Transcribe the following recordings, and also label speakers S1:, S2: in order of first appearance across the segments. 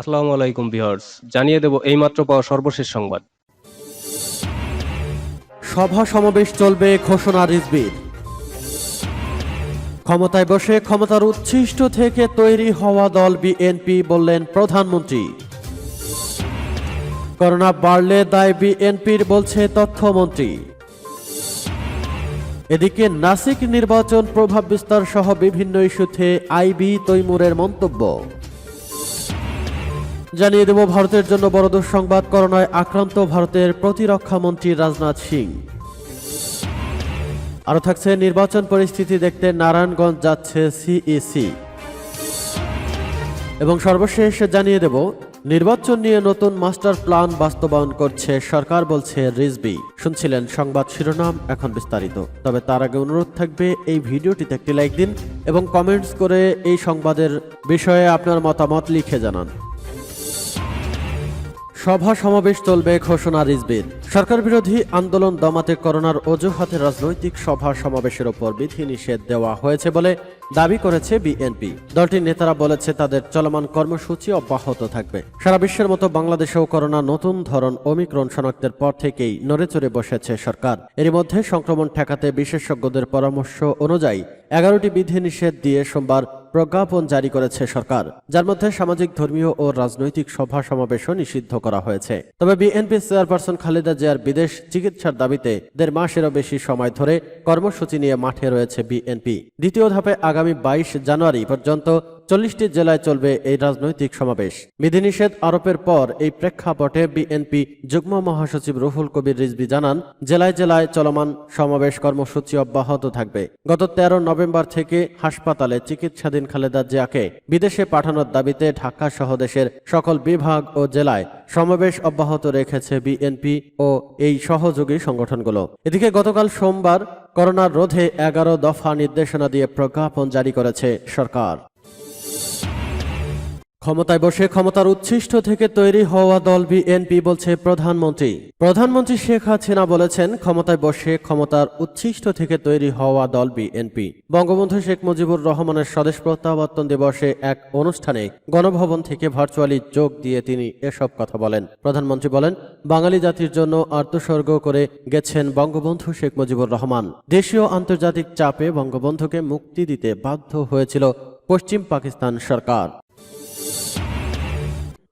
S1: আসসালামু আলাইকুম ভিউয়ার্স, জানিয়ে দেব এইমাত্র পাওয়া সর্বশেষ সংবাদ।
S2: সভা সমাবেশ চলবে ঘোষণা রিজবির। ক্ষমতায় বসে ক্ষমতার উচ্ছিষ্ট থেকে তৈরি হওয়া দল বিএনপি বললেন প্রধানমন্ত্রী। করোনা বাড়লে দায় বিএনপির বলছে তথ্যমন্ত্রী। এদিকে নাসিক নির্বাচন প্রভাব বিস্তার সহ বিভিন্ন ইস্যুতে আইবি তৈমুরের মন্তব্য। জানিয়ে দেব ভারতের জন্য বড় দুঃসংবাদ, করোনায় আক্রান্ত ভারতের প্রতিরক্ষা মন্ত্রী রাজনাথ সিং। আরও থাকছে নির্বাচন পরিস্থিতি দেখতে নারায়ণগঞ্জ যাচ্ছে সিইসি এবং সর্বশেষ জানিয়ে দেব, নির্বাচন নিয়ে নতুন মাস্টার প্ল্যান বাস্তবায়ন করছে সরকার, বলছে রিজবি শুনছিলেন সংবাদ শিরোনাম, এখন বিস্তারিত। তবে তার আগে অনুরোধ থাকবে, এই ভিডিওটিতে একটি লাইক দিন এবং কমেন্টস করে এই সংবাদের বিষয়ে আপনার মতামত লিখে জানান। সভা সমাবেশ চলবে ঘোষণা রিজবির। সরকার বিরোধী আন্দোলন দমাতে করোনার অজুহাতে রাজনৈতিক সভা সমাবেশের ওপর বিধিনিষেধ দেওয়া হয়েছে বলে দাবি করেছে বিএনপি। দলটির নেতারা বলেছে তাদের চলমান কর্মসূচি অব্যাহত থাকবে। সারা বিশ্বের মতো বাংলাদেশেও করোনা নতুন ধরন ওমিক্রন শনাক্তের পর থেকেই নড়েচড়ে বসেছে সরকার। এর মধ্যে সংক্রমণ ঠেকাতে বিশেষজ্ঞদের পরামর্শ অনুযায়ী এগারোটি বিধিনিষেধ দিয়ে সোমবার প্রজ্ঞাপন জারি করেছে সরকার, যার মধ্যে সামাজিক, ধর্মীয় ও রাজনৈতিক সভা সমাবেশও নিষিদ্ধ করা হয়েছে। তবে বিএনপি চেয়ারপারসন খালেদা জিয়ার বিদেশ চিকিৎসার দাবিতে দেড় মাসেরও বেশি সময় ধরে কর্মসূচি নিয়ে মাঠে রয়েছে বিএনপি। দ্বিতীয় ধাপে আগামী বাইশ জানুয়ারি পর্যন্ত চল্লিশটি জেলায় চলবে এই রাজনৈতিক সমাবেশ। বিধিনিষেধ আরোপের পর এই প্রেক্ষাপটে বিএনপি যুগ্ম মহাসচিব রুহুল কবির রিজভি জানান, জেলায় জেলায় চলমান সমাবেশ কর্মসূচি অব্যাহত থাকবে। গত তেরো নভেম্বর থেকে হাসপাতালে চিকিৎসাধীন খালেদা জিয়াকে বিদেশে পাঠানোর দাবিতে ঢাকা সহ দেশের সকল বিভাগ ও জেলায় সমাবেশ অব্যাহত রেখেছে বিএনপি ও এই সহযোগী সংগঠনগুলো। এদিকে গতকাল সোমবার করোনা রোধে এগারো দফা নির্দেশনা দিয়ে প্রজ্ঞাপন জারি করেছে সরকার। ক্ষমতায় বসে ক্ষমতার উচ্ছিষ্ট থেকে তৈরি হওয়া দল বিএনপি বলছে প্রধানমন্ত্রী। প্রধানমন্ত্রী শেখ হাসিনা বলেছেন, ক্ষমতায় বসে ক্ষমতার উচ্ছিষ্ট থেকে তৈরি হওয়া দল বিএনপি। বঙ্গবন্ধু শেখ মুজিবুর রহমানের স্বদেশ প্রত্যাবর্তন দিবসে এক অনুষ্ঠানে গণভবন থেকে ভার্চুয়ালি যোগ দিয়ে তিনি এসব কথা বলেন। প্রধানমন্ত্রী বলেন, বাঙালি জাতির জন্য আত্মস্বর্গ করে গেছেন বঙ্গবন্ধু শেখ মুজিবুর রহমান। দেশীয় আন্তর্জাতিক চাপে বঙ্গবন্ধুকে মুক্তি দিতে বাধ্য হয়েছিল পশ্চিম পাকিস্তান সরকার।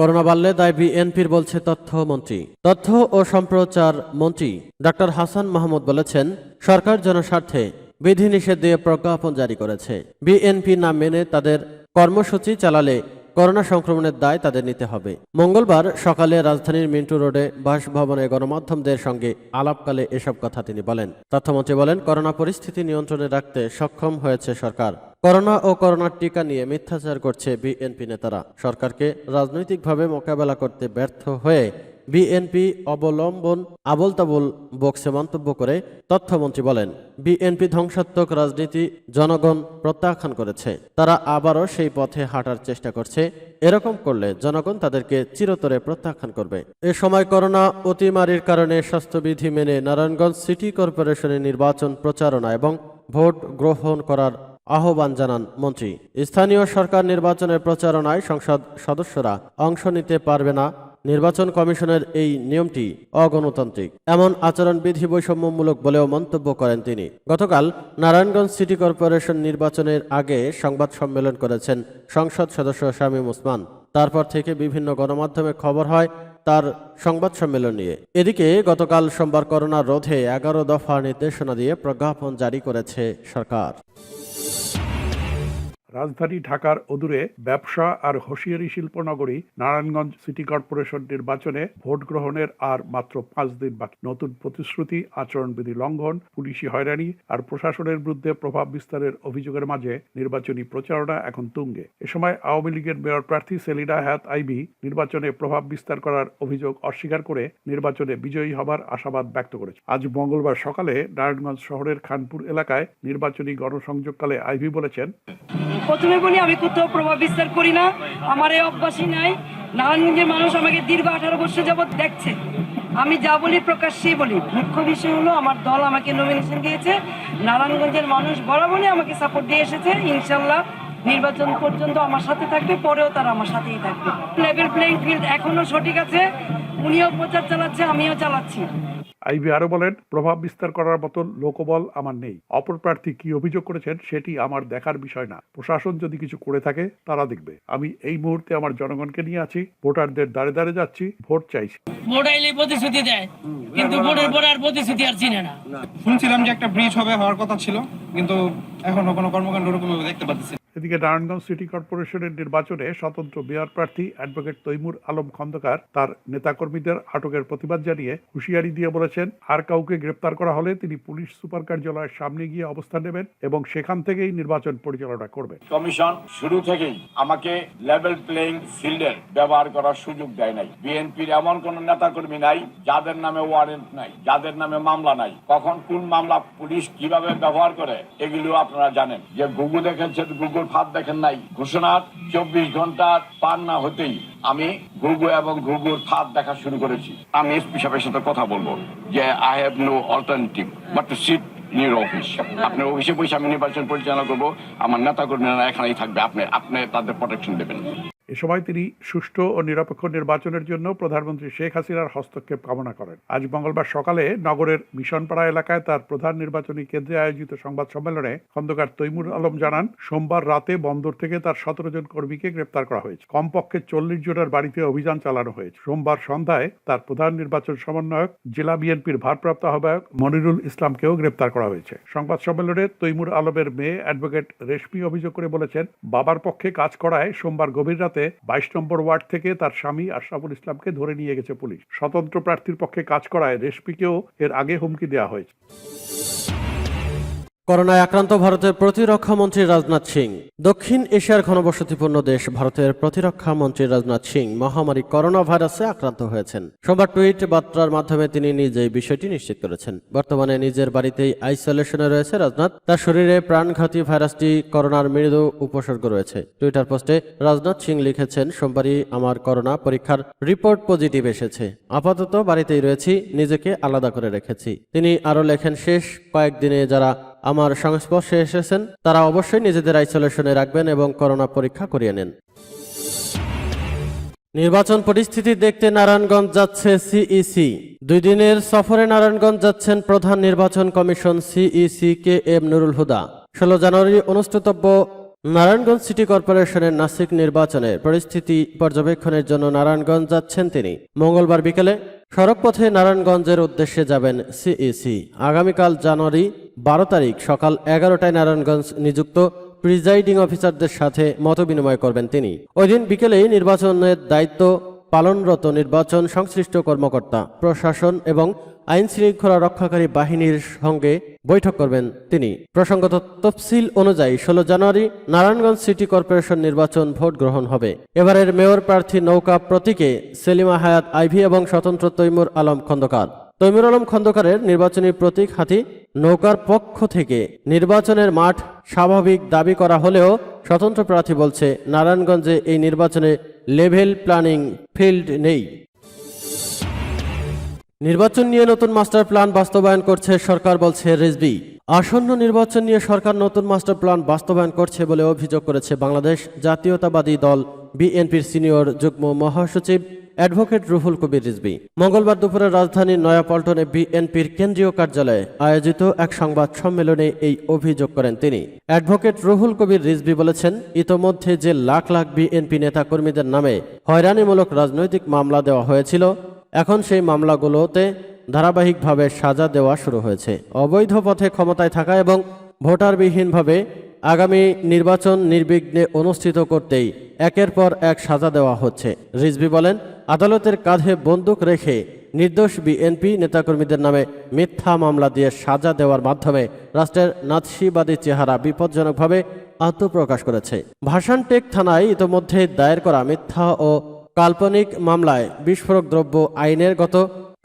S2: করোনা বাড়লে দায় বিএনপির বলছে তথ্যমন্ত্রী তথ্য ও সম্প্রচার মন্ত্রী ডক্টর হাসান মাহমুদ বলেছেন, সরকার জনস্বার্থে বিধিনিষেধ দিয়ে প্রজ্ঞাপন জারি করেছে। বিএনপি না মেনে তাদের কর্মসূচি চালালে করোনা সংক্রমণের দায় তাদের নিতে হবে। মঙ্গলবার সকালে রাজধানীর মিন্টু রোডে বাসভবনে গণমাধ্যমদের সঙ্গে আলাপকালে এসব কথা তিনি বলেন। তথ্যমন্ত্রী বলেন, করোনা পরিস্থিতি নিয়ন্ত্রণে রাখতে সক্ষম হয়েছে সরকার। করোনা ও করোনার টিকা নিয়ে মিথ্যাচার করছে বিএনপি নেতারা। সরকারকে রাজনৈতিকভাবে মোকাবেলা করতে ব্যর্থ হয়ে বিএনপি অবলম্বন আবল তাবল বক্সে মন্তব্য করে তথ্যমন্ত্রী বলেন, বিএনপি ধ্বংসাত্মক রাজনীতি জনগণ প্রত্যাখ্যান করেছে। তারা আবারও সেই পথে হাঁটার চেষ্টা করছে। এরকম করলে জনগণ তাদেরকে চিরতরে প্রত্যাখ্যান করবে। এ সময় করোনা অতিমারির কারণে স্বাস্থ্যবিধি মেনে নারায়ণগঞ্জ সিটি কর্পোরেশনের নির্বাচন প্রচারণা এবং ভোট গ্রহণ করার আহ্বান জানান মন্ত্রী। স্থানীয় সরকার নির্বাচনের প্রচারণায় সংসদ সদস্যরা অংশ নিতে পারবে না। নির্বাচন কমিশনের এই নিয়মটি অগণতান্ত্রিক। এমন আচরণবিধি বৈষম্যমূলক বলেও মন্তব্য করেন তিনি। গতকাল নারায়ণগঞ্জ সিটি কর্পোরেশন নির্বাচনের আগে সংবাদ সম্মেলন করেছেন সংসদ সদস্য শামীম ওসমান। তারপর থেকে বিভিন্ন গণমাধ্যমে খবর হয় তার সংবাদ সম্মেলন নিয়ে। এদিকে গতকাল সোমবার করোনা রোধে এগারো দফা নির্দেশনা দিয়ে প্রজ্ঞাপন জারি করেছে সরকার।
S3: রাজধানী ঢাকার অদূরে ব্যবসা আর হুঁশিয়ারি শিল্পনগরী, নারায়ণগঞ্জ সিটি কর্পোরেশন নির্বাচনে ভোট গ্রহণের আর মাত্র পাঁচ দিন বাকি। নতুন প্রতিশ্রুতি, আচরণবিধি লঙ্ঘন, পুলিশি হয়রানি আর প্রশাসনের বিরুদ্ধে প্রভাব বিস্তারের অভিযোগের মাঝে নির্বাচনী প্রচারণা এখন তুঙ্গে। এ সময় আওয়ামী লীগের মেয়র প্রার্থী সেলিনা হায়াত আইবি নির্বাচনে প্রভাব বিস্তার করার অভিযোগ অস্বীকার করে নির্বাচনে বিজয়ী হবার আশাবাদ ব্যক্ত করেছে। আজ মঙ্গলবার সকালে নারায়ণগঞ্জ শহরের খানপুর এলাকায় নির্বাচনী গণসংযোগকালে আইভি বলেছেন
S4: প্রথমে বলি, আমি কোথাও প্রভাব বিস্তার করি না। আমার এই অভ্যাসই নাই। নারায়ণগঞ্জের মানুষ আমাকে দীর্ঘ আঠারো বছর যাবৎ দেখছে। আমি যা বলি প্রকাশ্যেই বলি। মুখ্য বিষয় হলো, আমার দল আমাকে নমিনেশন দিয়েছে। নারায়ণগঞ্জের মানুষ বরাবরই আমাকে সাপোর্ট দিয়ে এসেছে। ইনশাল্লাহ নির্বাচন পর্যন্ত আমার সাথে থাকবে, পরেও তারা আমার সাথেই থাকবে। লেভেল প্লেইং ফিল্ড এখনও সঠিক আছে। উনিও প্রচার চালাচ্ছে, আমিও চালাচ্ছি।
S3: আইবি আরও বলেন প্রভাব বিস্তার করার মতন লোকবল আমার নেই। অপর প্রার্থী কি অভিযোগ করেছেন সেটি আমার দেখার বিষয় না। প্রশাসন যদি কিছু করে থাকে তারা দেখবে। আমি এই মুহূর্তে আমার জনগণকে নিয়ে আছি ভোটারদের দাঁড়ে দাঁড়ে যাচ্ছি ভোট চাইছি।
S5: ভোট আইলে প্রতিশ্রুতি দেয় কিন্তু ভোটের পরে আর প্রতিশ্রুতি আর চিনে না।
S6: শুনছিলাম যে একটা ব্রিজ হবে হওয়ার কথা ছিল কিন্তু এখনও কোনো কর্মকাণ্ড ওরকম দেখতে পাচ্ছি না।
S3: এদিকে নারায়ণগঞ্জ সিটি কর্পোরেশনের নির্বাচনে স্বতন্ত্র মেয়র প্রার্থী অ্যাডভোকেট তৈমুর আলম খন্দকার তার নেতাকর্মীদের আটকের প্রতিবাদ জানিয়ে হুঁশিয়ারি দিয়ে বলেছেন, আর কাউকে গ্রেপ্তার করা হলে তিনি পুলিশ সুপার কার্যালয়ের সামনে গিয়ে অবস্থান নেবেন এবং সেখান থেকেই নির্বাচন পরিচালনা করবেন।
S7: কমিশন শুরু থেকেই আমাকে লেভেল প্লেইং ফিল্ডের ব্যবহার করার সুযোগ দেয় নাই। বিএনপির এমন কোন নেতাকর্মী নাই যাদের নামে ওয়ারেন্ট নাই, যাদের নামে মামলা নাই। কখন কোন মামলা পুলিশ কীভাবে ব্যবহার করে, এগুলো আপনারা জানেন। যে গুগু দেখেছেন গুগুর ফাঁদ দেখেন নাই। ঘোষণার চব্বিশ ঘণ্টা পার না হতেই আমি ঘুঘু এবং ঘুঘুর ফাঁদ দেখা শুরু করেছি। আমি এসপি সাহেবের সাথে কথা বলব যে I have no alternative but to sit near office আপনার অফিসে বসে আমি নির্বাচন পরিচালনা করব। আমার নেতা কর্মীরা এখানেই থাকবে। আপনি আপনি তাদের প্রোটেকশন দেবেন।
S3: এ সময় তিনি সুষ্ঠু ও নিরপেক্ষ নির্বাচনের জন্য প্রধানমন্ত্রী শেখ হাসিনার হস্তক্ষেপ কামনা করেন। আজ মঙ্গলবার সকালে নগরের মিশনপাড়া এলাকায় তার প্রধান নির্বাচনী কেন্দ্রে আয়োজিত সংবাদ সম্মেলনে খন্দকার তৈমুর আলম জানান, সোমবার রাতে বন্দর থেকে তার সতেরো জন কর্মীকে গ্রেপ্তার করা হয়েছে। কমপক্ষে চল্লিশ জনের বাড়িতে অভিযান চালানো হয়েছে। সোমবার সন্ধ্যায় তার প্রধান নির্বাচন সমন্বয়ক, জেলা বিএনপির ভারপ্রাপ্ত আহ্বায়ক মনিরুল ইসলামকেও গ্রেপ্তার করা হয়েছে। সংবাদ সম্মেলনে তৈমুর আলমের মেয়ে অ্যাডভোকেট রেশমি অভিযোগ করে বলেছেন, বাবার পক্ষে কাজ করায় সোমবার গভীর রাতে বাইশ নম্বর ওয়ার্ড থেকে তার স্বামী আশরাফুল ইসলামকে ধরে নিয়ে গেছে পুলিশ। স্বতন্ত্র প্রার্থীর পক্ষে কাজ করায় রেশমিকেও এর আগে হুমকি দেওয়া হয়েছে।
S2: করোনায় আক্রান্ত ভারতের প্রতিরক্ষা মন্ত্রী রাজনাথ সিং। দক্ষিণ এশিয়ার ঘনবসতিপূর্ণ দেশ ভারতের প্রতিরক্ষা মন্ত্রী রাজনাথ সিং মহামারী করোনা ভাইরাসে আক্রান্ত হয়েছেন। সোমবার টুইট বার্তার মাধ্যমে তিনি নিজেই বিষয়টি নিশ্চিত করেছেন। বর্তমানে নিজের বাড়িতেই আইসোলেশনে রয়েছে রাজনাথ। তার শরীরে প্রাণঘাতী ভাইরাসটি করোনার মৃদু উপসর্গ রয়েছে। টুইটার পোস্টে রাজনাথ সিং লিখেছেন, সোমবারই আমার করোনা পরীক্ষার রিপোর্ট পজিটিভ এসেছে। আপাতত বাড়িতেই রয়েছি, নিজেকে আলাদা করে রেখেছি। তিনি আরও লেখেন, শেষ কয়েকদিনে যারা আমার সংস্পর্শে এসেছেন, তারা অবশ্যই নিজেদের আইসোলেশনে রাখবেন এবং করোনা পরীক্ষা করিয়ে নেন। নির্বাচন পরিস্থিতি দেখতে নারায়ণগঞ্জ যাচ্ছে সিইসি দুই দিনের সফরে নারায়ণগঞ্জ যাচ্ছেন প্রধান নির্বাচন commission CEC K M Nurul Huda. ষোলো জানুয়ারি অনুষ্ঠিতব্য নারায়ণগঞ্জ সিটি কর্পোরেশনের নাসিক নির্বাচনের পরিস্থিতি পর্যবেক্ষণের জন্য নারায়ণগঞ্জ যাচ্ছেন তিনি। মঙ্গলবার বিকেলে সড়কপথে নারায়ণগঞ্জের উদ্দেশ্যে যাবেন সিইসি আগামীকাল জানুয়ারি বারো তারিখ সকাল এগারোটায় নারায়ণগঞ্জ নিযুক্ত প্রিজাইডিং অফিসারদের সাথে মতবিনিময় করবেন তিনি। ওই দিন বিকেলেই নির্বাচনের দায়িত্ব পালনরত নির্বাচন সংশ্লিষ্ট কর্মকর্তা, প্রশাসন এবং আইন শৃঙ্খলা রক্ষাকারী বাহিনীর সঙ্গে বৈঠক করবেন তিনি। প্রসঙ্গত তফসিল অনুযায়ী ষোলো জানুয়ারি নারায়ণগঞ্জ সিটি কর্পোরেশন নির্বাচন ভোট গ্রহণ হবে। এবারের মেয়র প্রার্থী নৌকা প্রতীকে সেলিমা হায়াত আইভি এবং স্বতন্ত্র তৈমুর আলম খন্দকার। তৈমুর আলম খন্দকারের নির্বাচনী প্রতীক হাতি নৌকার পক্ষ থেকে নির্বাচনের মাঠ স্বাভাবিক দাবি করা হলেও স্বতন্ত্র প্রার্থী বলছে, নারায়ণগঞ্জে এই নির্বাচনে লেভেল প্ল্যানিং ফিল্ড নেই। নির্বাচন নিয়ে নতুন মাস্টার প্ল্যান বাস্তবায়ন করছে সরকার বলছে রেজবি আসন্ন নির্বাচন নিয়ে সরকার নতুন মাস্টার প্ল্যান বাস্তবায়ন করছে বলে অভিযোগ করেছে বাংলাদেশ জাতীয়তাবাদী দল বিএনপির সিনিয়র যুগ্ম মহাসচিব অ্যাডভোকেট রুহুল কবির রিজবি মঙ্গলবার দুপুরে রাজধানীর নয়াপল্টনে বিএনপির কেন্দ্রীয় কার্যালয়ে আয়োজিত এক সংবাদ সম্মেলনে এই অভিযোগ করেন তিনি। অ্যাডভোকেট রুহুল কবির রিজবি বলেছেন, ইতোমধ্যে যে লাখ লাখ বিএনপি নেতাকর্মীদের নামে হয়রানিমূলক রাজনৈতিক মামলা দেওয়া হয়েছিল, এখন সেই মামলাগুলোতে ধারাবাহিকভাবে সাজা দেওয়া শুরু হয়েছে। অবৈধ পথে ক্ষমতায় থাকা এবং ভোটারবিহীনভাবে আগামী নির্বাচন নির্বিঘ্নে অনুষ্ঠিত করতেই একের পর এক সাজা দেওয়া হচ্ছে। রিজভি বলেন, আদালতের কাঁধে বন্দুক রেখে নির্দোষ বিএনপি নেতাকর্মীদের নামে মিথ্যা মামলা দিয়ে সাজা দেওয়ার মাধ্যমে রাষ্ট্রের নাৎসিবাদী চেহারা বিপজ্জনকভাবে আত্মপ্রকাশ করেছে। ভাষানটেক থানায় ইতোমধ্যে দায়ের করা মিথ্যা ও কাল্পনিক মামলায় বিস্ফোরক দ্রব্য আইনের গত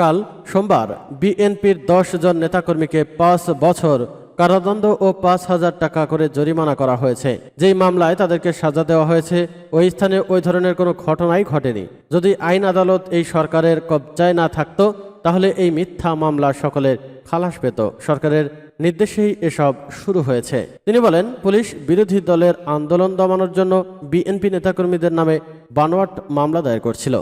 S2: কাল সোমবার বিএনপির দশ জন নেতাকর্মীকে পাঁচ বছর কারাদণ্ড ও পাঁচ হাজার টাকা করে জরিমানা করা হয়েছে। যেই মামলায় তাদেরকে সাজা দেওয়া হয়েছে, ওই স্থানে ওই ধরনের কোনো ঘটনাই ঘটেনি। যদি আইন আদালত এই সরকারের কবজায় না থাকতো, তাহলে এই মিথ্যা মামলা সকলের খালাস পেত। সরকারের নির্দেশেই এসব শুরু হয়েছে। তিনি বলেন, পুলিশ বিরোধী দলের আন্দোলন দমানোর জন্য বিএনপি নেতাকর্মীদের নামে বানোয়াট মামলা দায়ের করছিল।